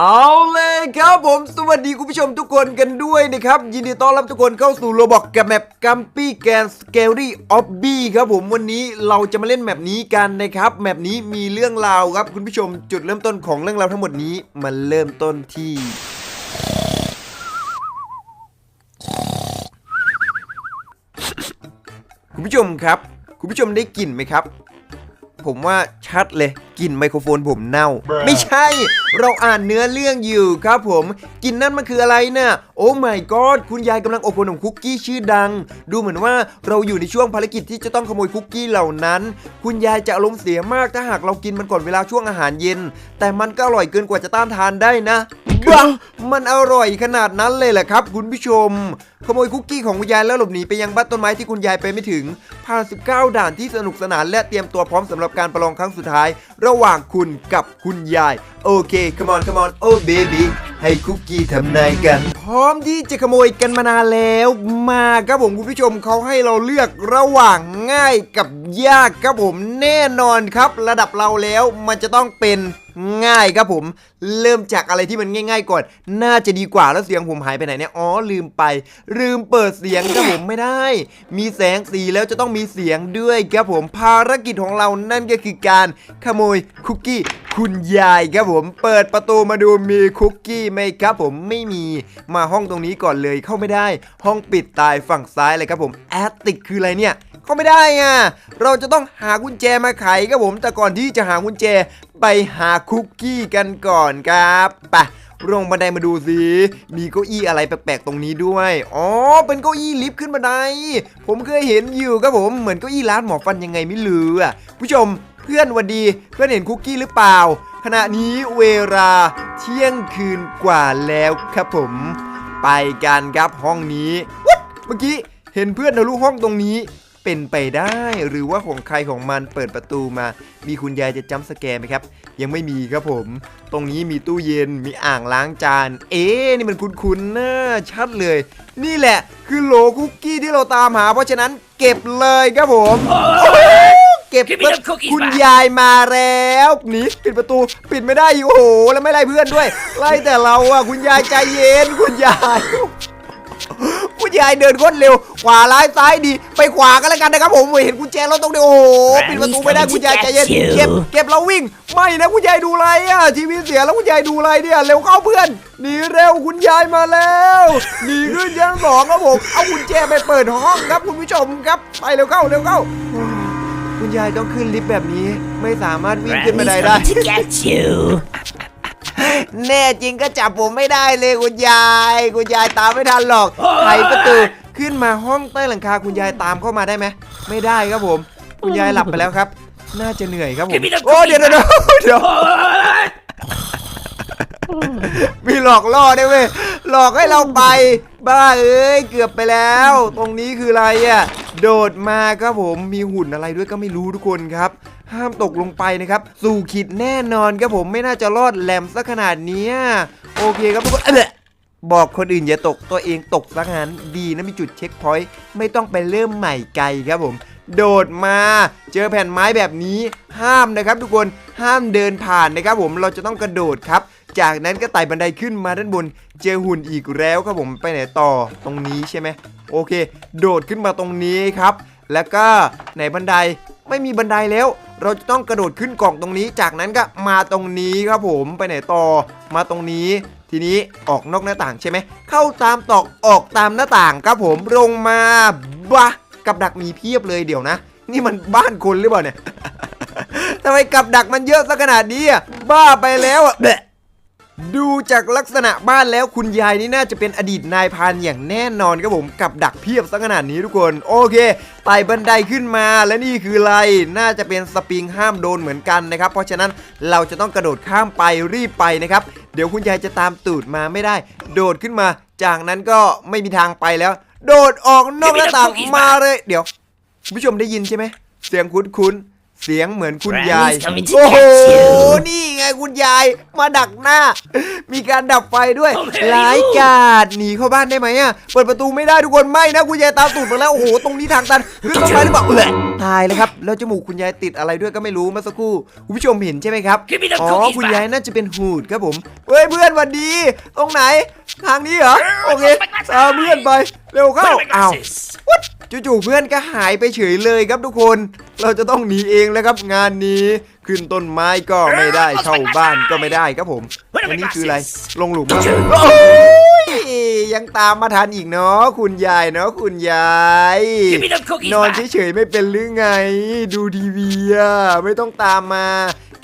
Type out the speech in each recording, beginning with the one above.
เอาเลยครับผมสวัสดีคุณผู้ชมทุกคนกันด้วยนะครับ ยินดีต้อนรับทุกคนเข้าสู่โรบอกกับแมปกัมปี้แกนสเกลลี่ออฟบี้ครับผมวันนี้เราจะมาเล่นแมปนี้กันนะครับแมปนี้มีเรื่องราวครับคุณผู้ชมจุดเริ่มต้นของเรื่องราวทั้งหมดนี้มันเริ่มต้นที่ คุณผู้ชมครับ คุณผู้ชมได้กลิ่นไหมครับ ผมว่าชัดเลย กลิ่นไมโครโฟนผมเน่า ไม่ใช่ เราอ่านเนื้อเรื่องอยู่ครับผมกลิ่นนั่นมันคืออะไรนะ่ะโอ้ my god คุณยายกำลังอบขนมคุกกี้ชื่อดัง ดูเหมือนว่าเราอยู่ในช่วงภารกิจที่จะต้องขโมยคุกกี้เหล่านั้น คุณยายจะอารมณ์เสียมากถ้าหากเรากินมันก่อนเวลาช่วงอาหารเย็น แต่มันก็อร่อยเกินกว่าจะต้านทานได้นะ บ้ามันอร่อยขนาดนั้นเลยแหละครับ คุณผู้ชม ขโมยคุกกี้ของคุณยายแล้วหลบหนีไปยังบ้านต้นไม้ที่คุณยายไปไม่ถึงผ่าน 19 ด่านที่สนุกสนานและเตรียมตัวพร้อมสำหรับการประลองครั้งสุดท้าย ระหว่างคุณกับคุณยาย โอเค come on come on โอ้เบบี้ให้คุกกี้ทำนายกัน พร้อมที่จะขโมยกันมานานแล้ว มาครับผมคุณผู้ชมเขาให้เราเลือกระหว่างง่ายกับยากครับผมแน่นอนครับ ระดับเราแล้วมันจะต้องเป็น ง่ายครับผม เริ่มจากอะไรที่มันง่าย ๆ ก่อน น่าจะดีกว่าแล้วเสียงผมหายไปไหนเนี่ยอ๋อลืมไป ลืมเปิดเสียงครับผมไม่ได้ มีแสงสีแล้วจะต้องมีเสียงด้วยครับผมภารกิจของเรานั่นก็คือการขโมยคุกกี้คุณยายครับผมเปิดประตูมาดูมีคุกกี้ไหมครับผมไม่มีมาห้องตรงนี้ก่อนเลยเข้าไม่ได้ ห้องปิดตายฝั่งซ้ายเลยครับผมแอตติกคืออะไรเนี่ย เขาไม่ได้อะเราจะต้องหากุญแจมาไขครับผม แต่ก่อนที่จะหากุญแจไปหาคุกกี้กันก่อนครับไปลงบันไดมาดูสิมีเก้าอี้อะไรแปลกๆตรงนี้ด้วย อ๋อ เป็นเก้าอี้ลิฟต์ขึ้นบันได ผมเคยเห็นอยู่ครับผม เหมือนเก้าอี้ร้านหมอฟันยังไงไม่รู้อะ ผู้ชมเพื่อนวันดี เพื่อนเห็นคุกกี้หรือเปล่า ขณะนี้เวลาเที่ยงคืนกว่าแล้วครับผม ไปกันครับห้องนี้วัดเมื่อกี้เห็นเพื่อนทะลุห้องตรงนี้ เป็นไปได้ หรือว่าของใครของมันเปิดประตูมา มีคุณยายจะจำสแกร์ไหมครับ ยังไม่มีครับผม ตรงนี้มีตู้เย็นมีอ่างล้างจาน เอ๊ะนี่มันคุ้นๆนะชัดเลย นี่แหละคือโหลคุกกี้ที่เราตามหา เพราะฉะนั้นเก็บเลยครับผมเก็บ Give me the cookies คุณ back ยายมาแล้วหนีปิดประตูปิดไม่ได้อีกโอ้โหแล้วไม่ไล่เพื่อนด้วย ไล่แต่เราอะคุณยายใจเย็นคุณยาย คุณยายเดินโคตรเร็ว ขวาร้ายซ้ายดี ไปขวากันแล้วกันนะครับผมเห็นกุญแจรถตรงนี้โอ้โหปิดประตูไม่ได้คุณยายใจเย็นเก็บเก็บเราวิ่ง ไม่นะคุณยายดูไรอะทีวีเสียแล้วคุณยายดูไรเนี่ยเร็วเข้าเพื่อนหนีเร็วคุณยายมาแล้วหนีขึ้นชั้นสองครับผมเอากุญแจไปเปิดห้องครับคุณผู้ชมครับไปเร็วเข้าเร็วเข้าคุณยายต้องขึ้นลิฟต์แบบนี้ไม่สามารถวิ่งขึ้นบันได Granny's ได้ แน่จริงก็จับผมไม่ได้เลยคุณยายคุณยายตามไม่ทันหรอกไขประตูขึ้นมาห้องใต้หลังคาคุณยายตามเข้ามาได้ไหมไม่ได้ครับผม คุณยายหลับไปแล้วครับ น่าจะเหนื่อยครับผม Give me the โอ้เดี๋ยวเดี๋ยวเดี๋ยวเดี๋ยว มีหลอกล่อได้เว้ยหลอกให้เราไป บ้าเอ้ยเกือบไปแล้ว ตรงนี้คืออะไรอะโดดมาครับผมมีหุ่นอะไรด้วยก็ไม่รู้ทุกคนครับ ห้ามตกลงไปนะครับ สู่ขีดแน่นอนครับผมไม่น่าจะรอดแหลมซะขนาดนี้โอเคครับทุกคนเอบอกคนอื่นอย่าตกตัวเองตกซะงั้นดีนะมีจุดเช็คพอยต์ไม่ต้องไปเริ่มใหม่ไกลครับผม โดดมาเจอแผ่นไม้แบบนี้ ห้ามนะครับทุกคนห้ามเดินผ่านนะครับผมเราจะต้องกระโดดครับ จากนั้นก็ไต่บันไดขึ้นมาด้านบน เจอหุ่นอีกแล้วครับผมไปไหนต่อตรงนี้ใช่ไหมโอเค โดดขึ้นมาตรงนี้ครับ แล้วก็ไหนบันไดไม่มีบันไดแล้ว เราจะต้องกระโดดขึ้นกล่องตรงนี้ จากนั้นก็มาตรงนี้ครับผมไปไหนต่อ มาตรงนี้ ทีนี้ออกนอกหน้าต่างใช่ไหมเข้าตามตอกออกตามหน้าต่างครับผมลงมาบะกับดักมีเพียบเลยเดี๋ยวนะ นี่มันบ้านคนหรือเปล่าเนี่ยทำไมกับดักมันเยอะซะขนาดนี้บ้าไปแล้วอะ ดูจากลักษณะบ้านแล้วคุณยายนี่น่าจะเป็นอดีตนายพานอย่างแน่นอนครับผมกับดักเพียบซะขนาดนี้ทุกคน โอเคไต่บันไดขึ้นมาและนี่คืออะไรน่าจะเป็นสปริงห้ามโดนเหมือนกันนะครับ เพราะฉะนั้นเราจะต้องกระโดดข้ามไปรีบไปนะครับ เดี๋ยวคุณยายจะตามตูดมาไม่ได้ โดดขึ้นมา จากนั้นก็ไม่มีทางไปแล้ว โดดออกนอกหน้าต่างมาเลย เดี๋ยวคุณผู้ชมได้ยินใช่ไหมเสียงคุ้นๆ เสียงเหมือนคุณ Granny's ยาย coming to โอ้โห get you นี่ไงคุณยาย มาดักหน้า มีการดับไฟด้วย Oh, there ร้าย you กาจหนีเข้าบ้านได้ไหมอะ เปิดประตูไม่ได้ทุกคน ไม่นะคุณยายตามตูดมาแล้ว โอ้โห ตรงนี้ทางตันขึ้นต้นไม้หรือเปล่าเอ้ยตายเลยครับ แล้วจมูกคุณยายติดอะไรด้วยก็ไม่รู้เมื่อสักครู่ คุณผู้ชมเห็นใช่ไหมครับ Give me the อ๋อ cookies คุณ back ยายน่าจะเป็นหูดครับผม เฮ้ยเพื่อนหวันดี ตรงไหน ทางนี้เหรอ โอเคตามเพื่อนไป เร็วเข้า Where are my อ้าว glasses? วัด จู่ๆเพื่อนก็หายไปเฉยเลยครับทุกคน เราจะต้องหนีเองแล้วครับงานนี้ขึ้นต้นไม้ก็ไม่ได้เข้าบ้านก็ไม่ได้ครับผมอันนี้คืออะไรลงหลุมอะโอ้ยยังตามมาทันอีกเนาะคุณยายเนาะคุณยาย Give me the cookies นอน back. เฉยๆไม่เป็นหรือไง ดูทีวีอะไม่ต้องตามมา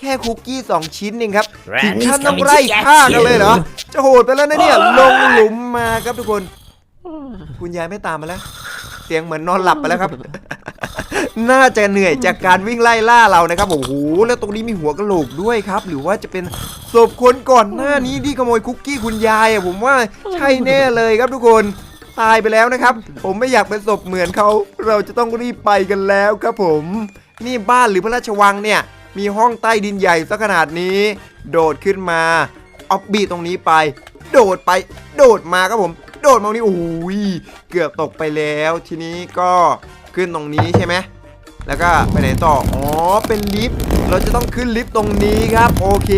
แค่คุกกี้สองชิ้นเองครับถึง Granny's ขั้นต้อง coming to ไล่ get ฆ่ากันเลยเหรอ you. จะโหดไปแล้วนะเนี่ย ลงหลุมมาครับทุกคน คุณยายไม่ตามมาแล้ว เสียงเหมือนนอนหลับไปแล้วครับ น่าจะเหนื่อยจากการวิ่งไล่ล่าเรานะครับโอ้โหแล้วตรงนี้มีหัวกระโหลกด้วยครับ หรือว่าจะเป็นศพคนก่อนหน้านี้ที่ขโมยคุกกี้คุณยายอะผมว่าใช่แน่เลยครับทุกคนตายไปแล้วนะครับ ผมไม่อยากเป็นศพเหมือนเขา เราจะต้องรีบไปกันแล้วครับผม นี่บ้านหรือพระราชวังเนี่ย มีห้องใต้ดินใหญ่ซะขนาดนี้ โดดขึ้นมาเอาบีตรงนี้ไป โดดไป โดดมาครับผม โดดมาตรงนี้โอ้ยเกือบตกไปแล้ว ทีนี้ก็ขึ้นตรงนี้ใช่ไหมแล้วก็ไปไหนต่อ อ๋อ เป็นลิฟต์ เราจะต้องขึ้นลิฟต์ตรงนี้ครับ โอเค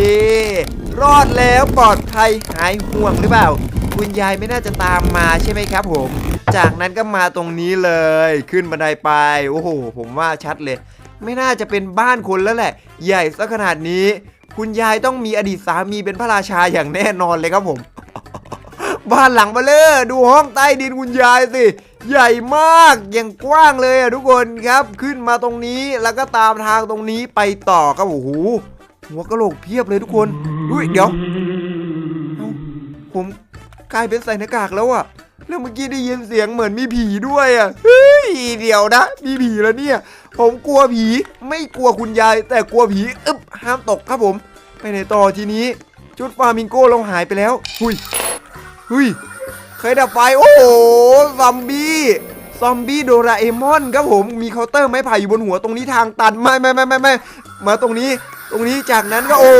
รอดแล้วปลอดภัยหายห่วงหรือเปล่า คุณยายไม่น่าจะตามมาใช่ไหมครับผม จากนั้นก็มาตรงนี้เลย ขึ้นบันไดไป โอ้โห ผมว่าชัดเลย ไม่น่าจะเป็นบ้านคนแล้วแหละ ใหญ่ซะขนาดนี้ คุณยายต้องมีอดีตสามีเป็นพระราชาอย่างแน่นอนเลยครับผม บ้านหลังเบลเลอดูห้องใต้ดินคุณยายสิ ใหญ่มากอย่างกว้างเลยอะทุกคนครับ ขึ้นมาตรงนี้แล้วก็ตามทางตรงนี้ไปต่อครับโอ้โหหัวกะโหลกเพียบเลยทุกคนอุ้ยเดี๋ยวผมกลายเป็นใส่หน้ากากแล้วอะแล้วเมื่อกี้ได้ยินเสียงเหมือนมีผีด้วยอะเฮ้ยเดี๋ยวนะ มีผีแล้วเนี่ย ผมกลัวผีไม่กลัวคุณยาย แต่กลัวผีอึ๊บห้ามตกครับผม ไปไหนต่อทีนี้ ชุดฟามิงโก้เราหายไปแล้วหุย เฮ้ยเคยดับไฟโอ้โหซอมบี้ซอมบี้โดราเอมอนครับผมมีเคาน์เตอร์ไม้ไผ่อยู่บนหัวตรงนี้ทางตันไม่ไม่ไม่ไม่ไม่มาตรงนี้ตรงนี้จากนั้นก็โอ้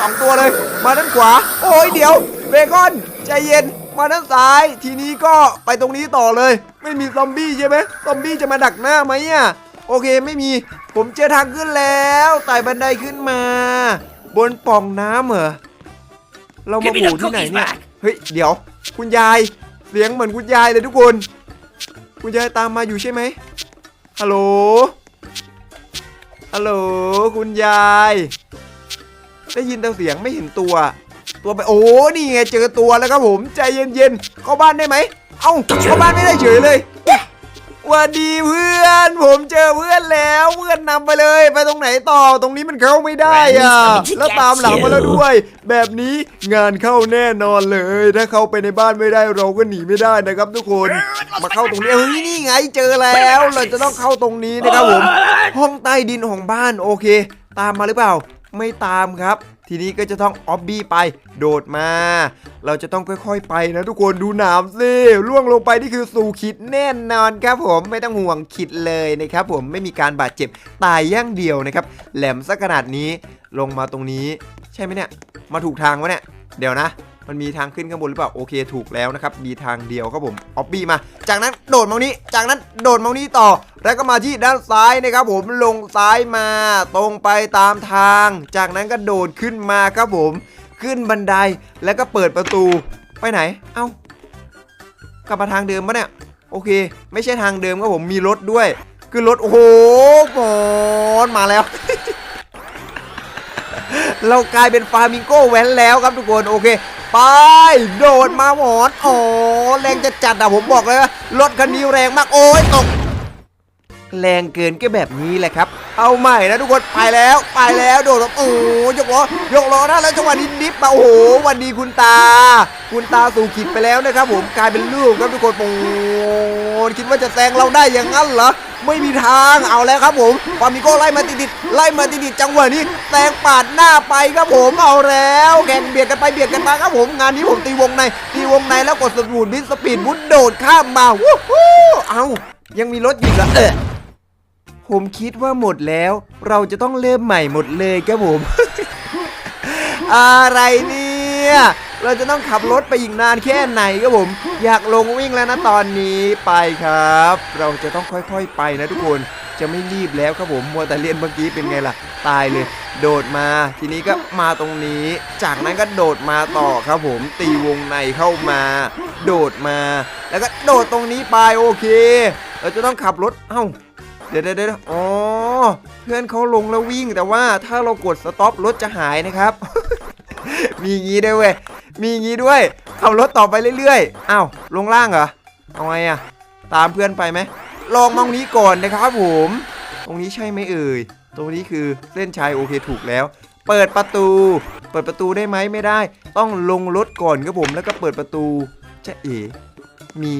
สองตัวเลย มาด้านขวา โอ้ยเดี๋ยวเบคอนใจเย็นมาด้านซ้าย ทีนี้ก็ไปตรงนี้ต่อเลย ไม่มีซอมบี้ใช่ไหมซอมบี้จะมาดักหน้าไหมอะโอเคไม่มีผมเจอทางขึ้นแล้วไต่บันไดขึ้นมา บนป่องน้ำเหรอเรามาหูที่ไหนเนี่ย เฮ้ยเดี๋ยว คุณยายเสียงเหมือนคุณยายเลยทุกคน คุณยายตามมาอยู่ใช่ไหมฮัลโหลฮัลโหลคุณยาย ได้ยินแต่เสียงไม่เห็นตัว ตัวไปโอ้นี่ไงเจอตัวแล้วครับผมใจเย็นๆเข้าบ้านได้ไหมเอ้าเข้าบ้านไม่ได้เฉยเลย วันดีเพื่อน ผมเจอเพื่อนแล้วเพื่อนนำไปเลย ไปตรงไหนต่อตรงนี้มันเข้าไม่ได้อะ แล้วตามหลังมาแล้วด้วย แบบนี้งานเข้าแน่นอนเลย ถ้าเข้าไปในบ้านไม่ได้เราก็หนีไม่ได้นะครับ ทุกคนมาเข้าตรงนี้เฮ้ยนี่ไงเจอแล้วเราจะต้องเข้าตรงนี้นะครับผมห้องใต้ดินของบ้านโอเค ตามมาหรือเปล่า ไม่ตามครับ ทีนี้ก็จะต้องออบบี้ไป โดดมา เราจะต้องค่อยๆไปนะทุกคนดูหนามสิล่วงลงไปนี่คือสู่ขิดแน่นอนครับผมไม่ต้องห่วงขิดเลยนะครับผมไม่มีการบาดเจ็บตายย่างเดียวนะครับ แหลมสักขนาดนี้ลงมาตรงนี้ ใช่ไหมเนี่ย มาถูกทางวะเนี่ย เดี๋ยวนะ มันมีทางขึ้นข้างบนหรือเปล่าโอเคถูกแล้วนะครับมีทางเดียวครับผมออบบี้มา จากนั้นโดดมาตรงนี้ จากนั้นโดดมาตรงนี้ต่อ แล้วก็มาที่ด้านซ้ายนะครับผมลงซ้ายมา ตรงไปตามทาง จากนั้นก็โดดขึ้นมาครับผม ขึ้นบันไดแล้วก็เปิดประตูไปไหน เอ้ากลับมาทางเดิมปะเนี่ยโอเค ไม่ใช่ทางเดิมครับผมมีรถด้วยคือรถโอ้โหบอลมาแล้วเรากลายเป็นฟามิงโก้แว้นแล้วครับทุกคนโอเค ไป โดดมาหมอนอ๋อแรงจะจัดอะผมบอกเลยว่ารถคันนี้แรงมากโอ้ยตก แรงเกินก็แบบนี้แหละครับ เอาใหม่นะทุกคนไปแล้วไปแล้วโดดโอ้ยกล้อยกล้อนะแล้วจังหวะนี้ดิฟมาโอ้โหวันดีคุณตา คุณตาสู่ขิดไปแล้วนะครับ ผมกลายเป็นลูกครับทุกคนโอ้คิดว่าจะแซงเราได้อย่างนั้นเหรอไม่มีทางเอาแล้วครับผมฟามิโก้ไล่มาติดๆไล่มาติดๆจังหวะนี้แซงปาดหน้าไปครับผมเอาแล้วแข่งเบียดกันไปเบียดกันมาครับผมงานนี้ผมตีวงในตีวงในแล้วกดสปีดบิสสปีดบุดโดดข้ามมาวู้ฮู้เอายังมีรถอยู่อีกเหรอเออ ผมคิดว่าหมดแล้ว เราจะต้องเริ่มใหม่หมดเลยครับผม อะไรเนี่ย เราจะต้องขับรถไปอีกนานแค่ไหนครับผม อยากลงวิ่งแล้วนะตอนนี้ไปครับ เราจะต้องค่อยๆไปนะทุกคนจะไม่รีบแล้วครับผมมัวแต่เรียนเมื่อกี้เป็นไงล่ะ ตายเลย โดดมา ทีนี้ก็มาตรงนี้ จากนั้นก็โดดมาต่อครับผม ตีวงในเข้ามา โดดมา แล้วก็โดดตรงนี้ไปโอเค เราจะต้องขับรถ เอ้า ดี๋ยวเดี๋ยวเดี๋ยวอ๋อ เพื่อนเขาลงแล้ววิ่งแต่ว่าถ้าเรากดสต็อปรถจะหายนะครับ มีงี้ด้วยเว้ย มีงี้ด้วย ขับรถต่อไปเรื่อยๆ อ้าว ลงล่างเหรอ เอาไงอะตามเพื่อนไปไหม ลองมองนี้ก่อนนะครับผม ตรงนี้ใช่ไหมเอ่ย ตรงนี้คือเส้นชัยโอเคถูกแล้ว เปิดประตู เปิดประตูได้ไหมไม่ได้ ต้องลงรถก่อนครับผมแล้วก็เปิดประตูจะเอ๋มี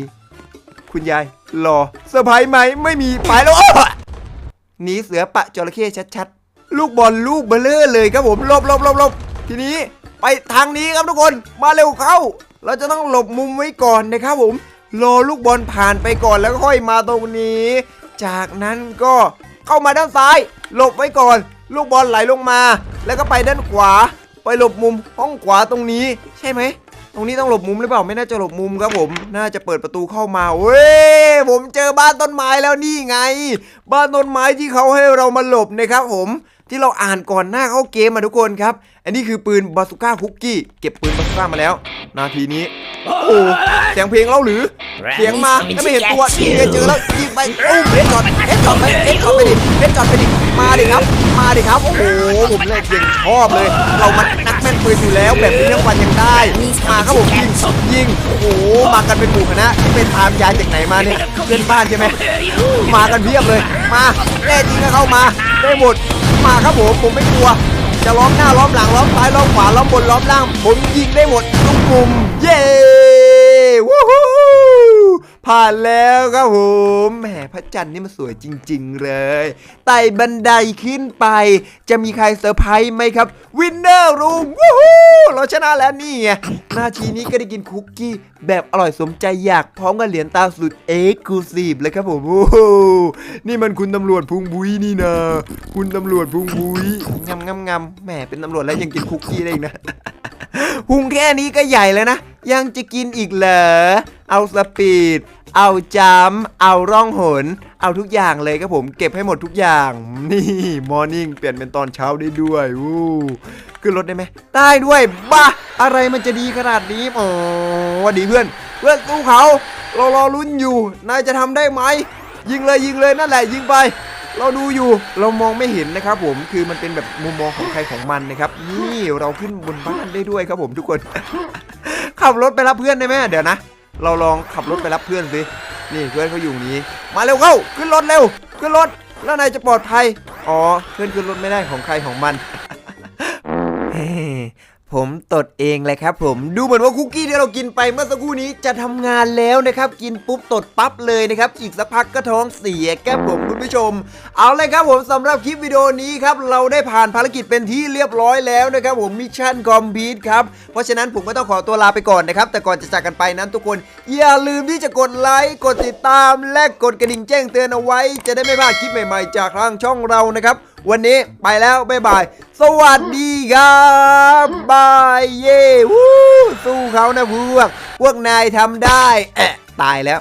คุณยายรอเซอร์ไพรส์ไหมไม่มีไปแล้วอ้อหนีเสือปะจระเข้ชัดๆ ลูกบอลลูกเบลเลอร์เลยครับผมหลบหลบหลบหลบทีนี้ไปทางนี้ครับทุกคนมาเร็วเข้า เราจะต้องหลบมุมไว้ก่อนนะครับผมรอลูกบอลผ่านไปก่อนแล้วก็ค่อยมาตรงนี้ จากนั้นก็เข้ามาด้านซ้าย หลบไว้ก่อน ลูกบอลไหลลงมา แล้วก็ไปด้านขวา ไปหลบมุมห้องขวาตรงนี้ ใช่ไหม ตรงนี้ต้องหลบมุมหรือเปล่าไม่น่าจะหลบมุมครับผมน่าจะเปิดประตูเข้ามาเว้ยผมเจอบ้านต้นไม้แล้วนี่ไง บ้านต้นไม้ที่เขาให้เรามาหลบนะครับผมที่เราอ่านก่อนหน้าเข้าเกมมาทุกคนครับ อันนี้คือปืนบาสุก้าคุกกี้เก็บปืนบาสุก้ามาแล้ว นาทีนี้โอ้โหเสียงเพลงเล่าหรือเสียงมาแล้วไม่เห็นตัวยิงไงเจอแล้วยิงไปอุ้มเฮดช็อตเฮดช็อตไปเฮดช็อตไปดิเฮดช็อตไปดิ มาดิครับ มาดิครับ โอ้โห ผมเลยเพียงชอบเลย เรามันนักแม่นปืนอยู่แล้ว แบบนี้เรื่องวันยังได้ มาครับผมยิงยิง โอ้โห มากันเป็นหมู่คณะที่เป็นทามยายจากไหนมาเนี่ยเพื่อนบ้านใช่ไหม มากันเพียบเลย มาแน่จริงก็เข้ามา ได้หมด มาครับผม ผมไม่กลัว จะล้อมหน้าล้อมหลังล้อมซ้ายล้อมขวาล้อมบนล้อมล่าง ผมยิงได้หมดทุกมุม เย้ วู้ฮู้ ผ่านแล้วครับผมแหมพระจันทร์นี่มันสวยจริง ๆ เลยไต่บันไดขึ้นไป จะมีใครเซอร์ไพรส์ไหมครับ วินเนอร์รูมวู้ฮู้เราชนะแล้วนี่ไงหนาทีนี้ก็ได้กินคุกกี้ แบบอร่อยสมใจอยากพร้อมกับเหรียญตาสุดเอ็กซ์คลูซีฟเลยครับผมโอ้โหนี่มันคุณตำรวจพุงบุยนี่นะคุณตำรวจพุงบุยงำงำงำแหมเป็นตำรวจแล้วยังกินคุกกี้ได้อีกนะ พุงแค่นี้ก็ใหญ่แล้วนะ ยังจะกินอีกเหรอ เอาสปีด เอาจัมเอาร่องหน เอาทุกอย่างเลยครับผมเก็บให้หมดทุกอย่าง นี่มอร์นิ่งเปลี่ยนเป็นตอนเช้าได้ด้วยวู้ขึ้นรถได้ไหมได้ด้วยบ้าอะไรมันจะดีขนาดนี้อ๋อหวันดีเพื่อนเพื่อนสู้เขาเรารอลุ้นอยู่นายจะทำได้ไหมยิงเลยยิงเลยนั่นแหละยิงไป เราดูอยู่เรามองไม่เห็นนะครับผมคือมันเป็นแบบมุมมองของใครของมันนะครับ นี่เราขึ้นบนบ้านได้ด้วยครับผมทุกคน ขับรถไปรับเพื่อนได้ไหมเดี๋ยวนะ เราลองขับรถไปรับเพื่อนสินี่เพื่อนเขาอยู่นี้ มาเร็วเข้าขึ้นรถเร็วขึ้นรถแล้วนายจะปลอดภัยอ๋อเพื่อนขึ้นรถไม่ได้ของใครของมัน ผมตดเองเลยครับผมดูเหมือนว่าคุกกี้ที่เรากินไปเมื่อสักครู่นี้จะทำงานแล้วนะครับ กินปุ๊บตดปั๊บเลยนะครับ อีกสักพักก็ท้องเสียแก้ผมคุณผู้ชม เอาเลยครับผมสำหรับคลิปวิดีโอนี้ครับเราได้ผ่านภารกิจเป็นที่เรียบร้อยแล้วนะครับผมมิชชั่นคอมพิวครับ เพราะฉะนั้นผมก็ต้องขอตัวลาไปก่อนนะครับ แต่ก่อนจะจากกันไปนั้นทุกคน อย่าลืมที่จะกดไลค์กดติดตามและกดกระดิ่งแจ้งเตือนเอาไว้ จะได้ไม่พลาดคลิปใหม่ๆ จากทางช่องเรานะครับ วันนี้ไปแล้วบ๊ายบาย สวัสดีครับบายเย่วู้สู้เขานะพวก พวกนายทำได้แอะตายแล้ว